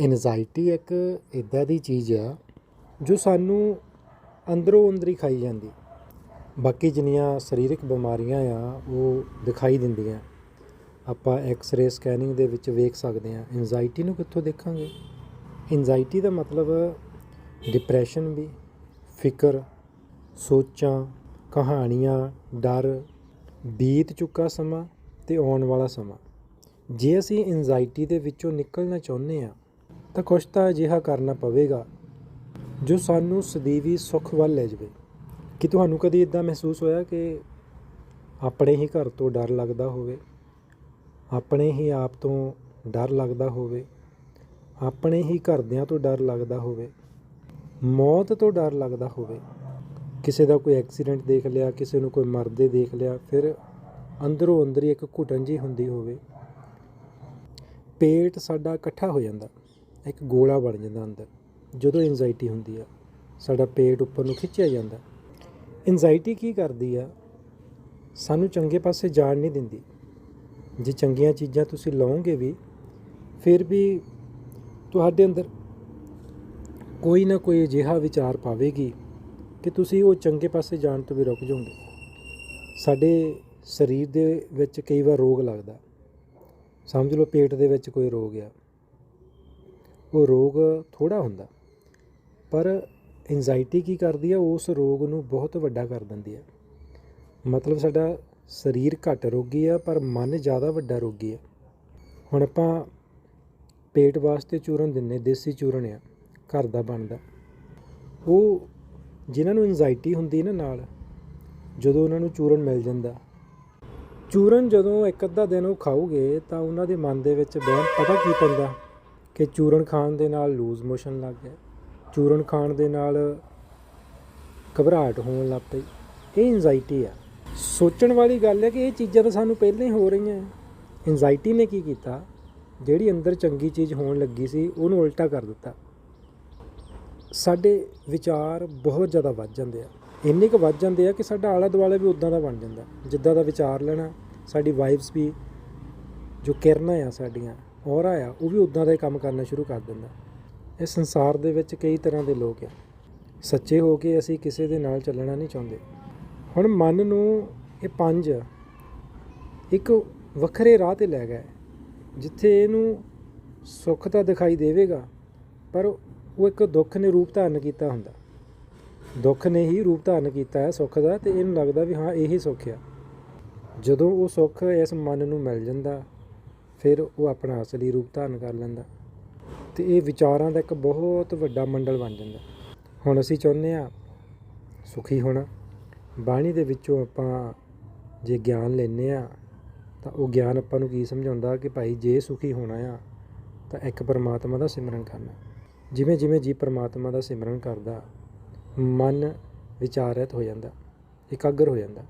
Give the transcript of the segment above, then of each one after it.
ਐਨਜ਼ਾਈਟੀ ਇੱਕ ਇਦਾਂ ਦੀ ਚੀਜ਼ ਆ ਜੋ ਸਾਨੂੰ ਅੰਦਰੋਂ ਅੰਦਰ ਹੀ ਖਾਈ ਜਾਂਦੀ। ਬਾਕੀ ਜਿੰਨੀਆਂ ਸਰੀਰਕ ਬਿਮਾਰੀਆਂ ਆ, ਉਹ ਦਿਖਾਈ ਦਿੰਦੀਆਂ। ਆਪਾਂ ਐਕਸ-ਰੇ ਸਕੈਨਿੰਗ ਦੇ ਵਿੱਚ ਵੇਖ ਸਕਦੇ ਆ ਐਨਜ਼ਾਈਟੀ ਨੂੰ ਕਿੱਥੋਂ ਦੇਖਾਂਗੇ? ਐਨਜ਼ਾਈਟੀ ਦਾ ਮਤਲਬ ਡਿਪਰੈਸ਼ਨ ਵੀ, ਫਿਕਰ, ਸੋਚਾਂ, ਕਹਾਣੀਆਂ, ਡਰ, ਬੀਤ ਚੁੱਕਾ ਸਮਾਂ ਤੇ ਆਉਣ ਵਾਲਾ ਸਮਾਂ। ਜੇ ਅਸੀਂ ਐਨਜ਼ਾਈਟੀ ਦੇ ਵਿੱਚੋਂ ਨਿਕਲਣਾ ਚਾਹੁੰਦੇ ਆ ਤਾਂ ਕੁਛ ਤਾਂ ਅਜਿਹਾ ਕਰਨਾ ਪਵੇਗਾ, ਜੋ ਸਾਨੂੰ ਸਦੀਵੀ ਸੁੱਖ ਵੱਲ ਲੈ ਜਾਵੇ। ਕਿ ਤੁਹਾਨੂੰ ਕਦੀ ਇਦਾਂ ਮਹਿਸੂਸ ਹੋਇਆ ਕਿ ਆਪਣੇ ਹੀ ਘਰ ਤੋਂ ਡਰ ਲੱਗਦਾ ਹੋਵੇ? ਆਪਣੇ ਹੀ ਆਪ ਤੋਂ ਡਰ ਲੱਗਦਾ ਹੋਵੇ? ਆਪਣੇ ਹੀ ਘਰਦਿਆਂ ਤੋਂ ਡਰ ਲੱਗਦਾ ਹੋਵੇ? ਮੌਤ ਤੋਂ ਡਰ ਲੱਗਦਾ ਹੋਵੇ? ਕਿਸੇ ਦਾ ਕੋਈ ਐਕਸੀਡੈਂਟ ਦੇਖ ਲਿਆ, ਕਿਸੇ ਨੂੰ ਕੋਈ ਮਰਦੇ ਦੇਖ ਲਿਆ, ਫਿਰ ਅੰਦਰੋਂ ਅੰਦਰ ਹੀ ਇੱਕ ਘੁਟਣ ਜੀ ਹੁੰਦੀ ਹੋਵੇ। ਪੇਟ ਸਾਡਾ ਇਕੱਠਾ ਹੋ ਜਾਂਦਾ। ਇੱਕ ਗੋਲਾ ਬਣ ਜਾਂਦਾ ਅੰਦਰ। ਜਦੋਂ ਐਂਜ਼ਾਈਟੀ ਹੁੰਦੀ ਆ, ਸਾਡਾ ਪੇਟ ਉੱਪਰ ਨੂੰ ਖਿੱਚਿਆ ਜਾਂਦਾ। ਐਂਜ਼ਾਈਟੀ ਕੀ ਕਰਦੀ ਆ? ਸਾਨੂੰ ਚੰਗੇ ਪਾਸੇ ਜਾਣ ਨਹੀਂ ਦਿੰਦੀ। ਜੇ ਚੰਗੀਆਂ ਚੀਜ਼ਾਂ ਤੁਸੀਂ ਲਓਗੇ ਵੀ, ਫਿਰ ਵੀ ਤੁਹਾਡੇ ਅੰਦਰ ਕੋਈ ਨਾ ਕੋਈ ਅਜਿਹਾ ਵਿਚਾਰ ਪਾਵੇਗੀ ਕਿ ਤੁਸੀਂ ਉਹ ਚੰਗੇ ਪਾਸੇ ਜਾਣ ਤੋਂ ਵੀ ਰੁਕ ਜਾਓਗੇ। ਸਾਡੇ ਸਰੀਰ ਦੇ ਵਿੱਚ ਕਈ ਵਾਰ ਰੋਗ ਲੱਗਦਾ। ਸਮਝ ਲਓ ਪੇਟ ਦੇ ਵਿੱਚ ਕੋਈ ਰੋਗ ਆ। ਉਹ ਰੋਗ ਥੋੜਾ ਹੁੰਦਾ, ਪਰ ਐਂਜ਼ਾਈਟੀ ਕੀ ਕਰਦੀ ਆ? ਉਸ ਰੋਗ ਨੂੰ ਬਹੁਤ ਵੱਡਾ ਕਰ ਦਿੰਦੀ ਹੈ ਮਤਲਬ ਸਾਡਾ ਸਰੀਰ ਘੱਟ ਰੋਗੀ ਆ, ਪਰ ਮਨ ਜ਼ਿਆਦਾ ਵੱਡਾ ਰੋਗੀ ਆ। ਹੁਣ ਆਪਾਂ ਪੇਟ ਵਾਸਤੇ ਚੂਰਨ ਦਿੰਨੇ ਦੇਸੀ ਚੂਰਨ ਆ, ਘਰ ਦਾ ਬਣਦਾ। ਉਹ ਜਿਨ੍ਹਾਂ ਨੂੰ ਐਂਜ਼ਾਈਟੀ ਹੁੰਦੀ ਨਾ ਨਾਲ, ਜਦੋਂ ਉਹਨਾਂ ਨੂੰ ਚੂਰਨ ਮਿਲ ਜਾਂਦਾ। ਚੂਰਨ ਜਦੋਂ ਇੱਕ ਅੱਧਾ ਦਿਨ ਉਹ ਖਾਓਗੇ, ਤਾਂ ਉਹਨਾਂ ਦੇ ਮਨ ਦੇ ਵਿੱਚ ਬਹਿਮ ਪਤਾ ਕੀ ਪੈਂਦਾ? ਕਿ ਚੂਰਨ ਖਾਣ ਦੇ ਨਾਲ ਲੂਜ਼ ਮੋਸ਼ਨ ਲੱਗ ਗਿਆ। ਚੂਰਨ ਖਾਣ ਦੇ ਨਾਲ ਘਬਰਾਹਟ ਹੋਣ ਲੱਗ ਪਈ। ਇਹ ਐਂਜ਼ਾਈਟੀ ਆ। ਸੋਚਣ ਵਾਲੀ ਗੱਲ ਹੈ ਕਿ ਇਹ ਚੀਜ਼ਾਂ ਤਾਂ ਸਾਨੂੰ ਪਹਿਲਾਂ ਹੀ ਹੋ ਰਹੀਆਂ ਐਂਜ਼ਾਈਟੀ ਨੇ ਕੀ ਕੀਤਾ? ਜਿਹੜੀ ਅੰਦਰ ਚੰਗੀ ਚੀਜ਼ ਹੋਣ ਲੱਗੀ ਸੀ, ਉਹਨੂੰ ਉਲਟਾ ਕਰ ਦਿੱਤਾ। ਸਾਡੇ ਵਿਚਾਰ ਬਹੁਤ ਜ਼ਿਆਦਾ ਵੱਧ ਜਾਂਦੇ ਆ। ਇੰਨੇ ਕੁ ਵੱਧ ਜਾਂਦੇ ਆ ਕਿ ਸਾਡਾ ਆਲਾ ਦੁਆਲਾ ਵੀ ਉਦਾਂ ਦਾ ਬਣ ਜਾਂਦਾ। ਜਿੱਦਾਂ ਦਾ ਵਿਚਾਰ ਲੈਣਾ, ਸਾਡੀ ਵਾਈਬਸ ਵੀ ਜੋ ਕਿਰਨਾਂ ਆ ਸਾਡੀਆਂ ਔਰਾ ਆ ਉਹ ਵੀ ਉਦਾਂ ਦਾ ਹੀ ਕੰਮ ਕਰਨਾ ਸ਼ੁਰੂ ਕਰ ਦਿੰਦਾ। ਇਹ ਸੰਸਾਰ ਦੇ ਵਿੱਚ ਕਈ ਤਰ੍ਹਾਂ ਦੇ ਲੋਕ ਆ। ਸੱਚੇ ਹੋ ਕੇ ਅਸੀਂ ਕਿਸੇ ਦੇ ਨਾਲ ਚੱਲਣਾ ਨਹੀਂ ਚਾਹੁੰਦੇ। ਹੁਣ ਮਨ ਨੂੰ ਇਹ ਪੰਜ ਇੱਕ ਵੱਖਰੇ ਰਾਹ ਤੇ ਲੈ ਗਏ, ਜਿੱਥੇ ਇਹਨੂੰ ਸੁੱਖ ਤਾਂ ਦਿਖਾਈ ਦੇਵੇਗਾ, ਪਰ ਉਹ ਇੱਕ ਦੁੱਖ ਨੇ ਰੂਪ ਧਾਰਨ ਕੀਤਾ ਹੁੰਦਾ। ਦੁੱਖ ਨੇ ਹੀ ਰੂਪ ਧਾਰਨ ਕੀਤਾ ਹੈ ਸੁੱਖ ਦਾ, ਤੇ ਇਹਨੂੰ ਲੱਗਦਾ ਵੀ ਹਾਂ, ਇਹੀ ਸੁੱਖ ਆ। ਜਦੋਂ ਉਹ ਸੁੱਖ ਇਸ ਮਨ ਨੂੰ ਮਿਲ ਜਾਂਦਾ ਫਿਰ ਉਹ ਆਪਣਾ ਅਸਲੀ ਰੂਪ ਧਾਰਨ ਕਰ ਲੈਂਦਾ ਤੇ ਇਹ ਵਿਚਾਰਾਂ ਦਾ ਇੱਕ ਬਹੁਤ ਵੱਡਾ ਮੰਡਲ ਬਣ ਜਾਂਦਾ। ਹੁਣ ਅਸੀਂ ਚਾਹੁੰਦੇ ਆ ਸੁਖੀ ਹੋਣਾ। ਬਾਣੀ ਦੇ ਵਿੱਚੋਂ ਆਪਾਂ ਜੇ ਗਿਆਨ ਲੈਨੇ ਆ ਤਾਂ ਉਹ ਗਿਆਨ ਆਪਾਂ ਨੂੰ ਕੀ ਸਮਝਾਉਂਦਾ ਕਿ ਭਾਈ ਜੇ ਸੁਖੀ ਹੋਣਾ ਆ ਤਾਂ ਇੱਕ ਪਰਮਾਤਮਾ ਦਾ ਸਿਮਰਨ ਕਰਨਾ। ਜਿਵੇਂ ਜਿਵੇਂ ਜੀ ਪਰਮਾਤਮਾ ਦਾ ਸਿਮਰਨ ਕਰਦਾ, ਮਨ ਵਿਚਾਰਿਤ ਹੋ ਜਾਂਦਾ, ਇਕਾਗਰ ਹੋ ਜਾਂਦਾ।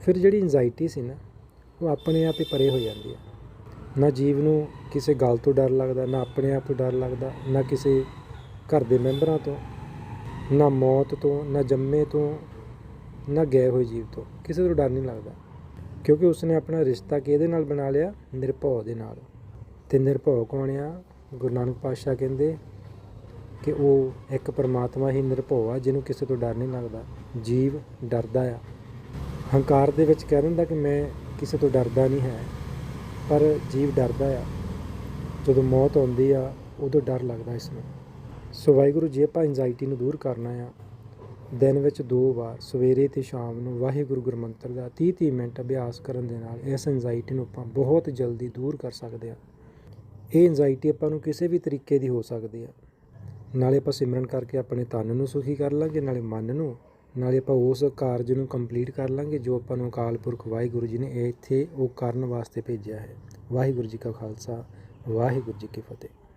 ਫਿਰ ਜਿਹੜੀ ਐਂਜ਼ਾਈਟੀ ਸੀ ਨਾ, ਉਹ ਆਪਣੇ ਆਪ ਹੀ ਪਰੇ ਹੋ ਜਾਂਦੀ ਹੈ ਨਾ ਜੀਵ ਨੂੰ ਕਿਸੇ ਗੱਲ ਤੋਂ ਡਰ ਲੱਗਦਾ, ਨਾ ਆਪਣੇ ਆਪ ਤੋਂ ਡਰ ਲੱਗਦਾ, ਨਾ ਕਿਸੇ ਘਰ ਦੇ ਮੈਂਬਰਾਂ ਤੋਂ, ਨਾ ਮੌਤ ਤੋਂ, ਨਾ ਜੰਮੇ ਤੋਂ, ਨਾ ਗਏ ਹੋਏ ਜੀਵ ਤੋਂ। ਕਿਸੇ ਤੋਂ ਡਰ ਨਹੀਂ ਲੱਗਦਾ। ਕਿਉਂਕਿ ਉਸਨੇ ਆਪਣਾ ਰਿਸ਼ਤਾ ਕਿਹਦੇ ਨਾਲ ਬਣਾ ਲਿਆ? ਨਿਰਭਉ ਦੇ ਨਾਲ। ਤੇ ਨਿਰਭਉ ਕੌਣ ਆ? ਗੁਰੂ ਨਾਨਕ ਪਾਤਸ਼ਾਹ ਕਹਿੰਦੇ ਕਿ ਉਹ ਇੱਕ ਪਰਮਾਤਮਾ ਹੀ ਨਿਰਭਉ ਆ, ਜਿਹਨੂੰ ਕਿਸੇ ਤੋਂ ਡਰ ਨਹੀਂ ਲੱਗਦਾ। ਜੀਵ ਡਰਦਾ ਆ। ਹੰਕਾਰ ਦੇ ਵਿੱਚ ਕਹਿ ਦਿੰਦਾ ਕਿ ਮੈਂ ਕਿਸੇ ਤੋਂ ਡਰਦਾ ਨਹੀਂ ਹੈ। ਪਰ ਜੀਵ ਡਰਦਾ ਆ। ਜਦੋਂ ਮੌਤ ਆਉਂਦੀ ਆ, ਉਦੋਂ ਡਰ ਲੱਗਦਾ ਇਸ ਨੂੰ ਸੋ ਵਾਹਿਗੁਰੂ, ਜੀ ਆਪਾਂ ਐਂਜ਼ਾਈਟੀ ਨੂੰ ਦੂਰ ਕਰਨਾ ਆ, ਦਿਨ ਵਿੱਚ ਦੋ ਵਾਰ, ਸਵੇਰੇ ਤੇ ਸ਼ਾਮ ਨੂੰ ਵਾਹਿਗੁਰੂ ਗੁਰਮੰਤਰ ਦਾ 30 30 ਮਿੰਟ ਅਭਿਆਸ ਕਰਨ ਦੇ ਨਾਲ ਇਸ ਐਂਜ਼ਾਈਟੀ ਨੂੰ ਆਪਾਂ ਬਹੁਤ ਜਲਦੀ ਦੂਰ ਕਰ ਸਕਦੇ ਆ। ਇਹ ਐਂਜ਼ਾਈਟੀ ਆਪਾਂ ਨੂੰ ਕਿਸੇ ਵੀ ਤਰੀਕੇ ਦੀ ਹੋ ਸਕਦੀ ਆ। ਨਾਲੇ ਆਪਾਂ ਸਿਮਰਨ ਕਰਕੇ ਆਪਣੇ ਤਨ ਨੂੰ ਸੁਖੀ ਕਰ ਲਾਂਗੇ, ਨਾਲੇ ਮਨ ਨੂੰ ਨਾਲੇ ਆਪਾਂ ਉਸ ਕਾਰਜ ਨੂੰ ਕੰਪਲੀਟ ਕਰ ਲਾਂਗੇ ਜੋ ਆਪਾਂ ਨੂੰ ਅਕਾਲ ਪੁਰਖ ਵਾਹਿਗੁਰੂ ਜੀ ਨੇ ਇੱਥੇ ਉਹ ਕਰਨ ਵਾਸਤੇ ਭੇਜਿਆ ਹੈ। ਵਾਹਿਗੁਰੂ ਜੀ ਕਾ ਖਾਲਸਾ, ਵਾਹਿਗੁਰੂ ਜੀ ਕੀ ਫਤਿਹ।